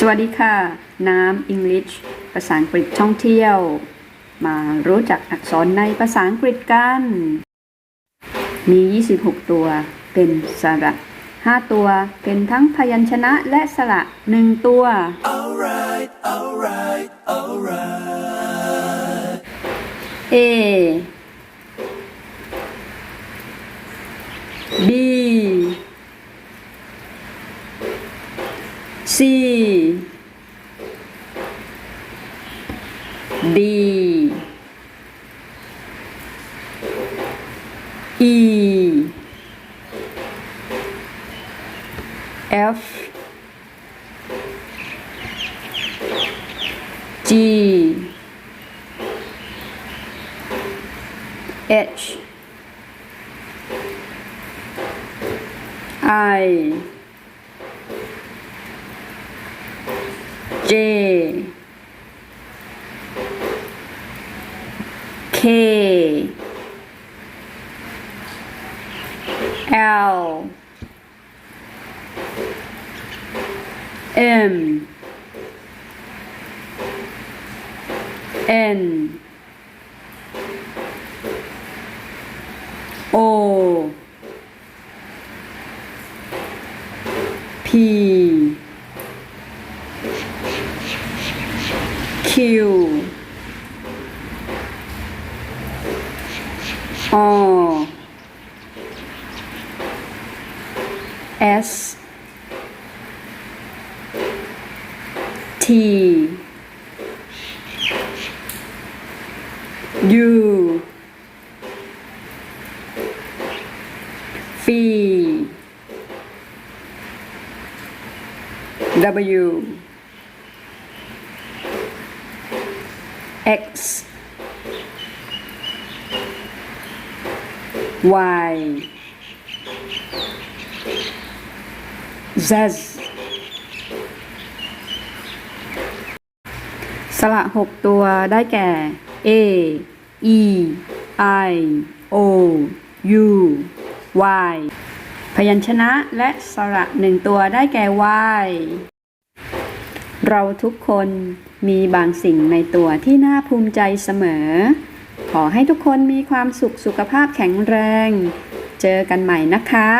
สวัสดีค่ะ น้ำ English ภาษาอังกฤษท่องเที่ยว มารู้จักอักษรในภาษาอังกฤษกัน มี 26 ตัว เป็นสระ 5 ตัว เป็นทั้งพยัญชนะและสระ 1 ตัว Alright, alright, alright. A B C D E F G H I J K L M N O P คิวอ X Y Z สระหกตัวได้แก่ A E I O U Y พยัญชนะและสระหนึ่งตัวได้แก่ Y เราทุกคนมีบางสิ่งในตัวที่น่าภูมิใจเสมอ ขอให้ทุกคนมีความสุขสุขภาพแข็งแรง เจอกันใหม่นะคะ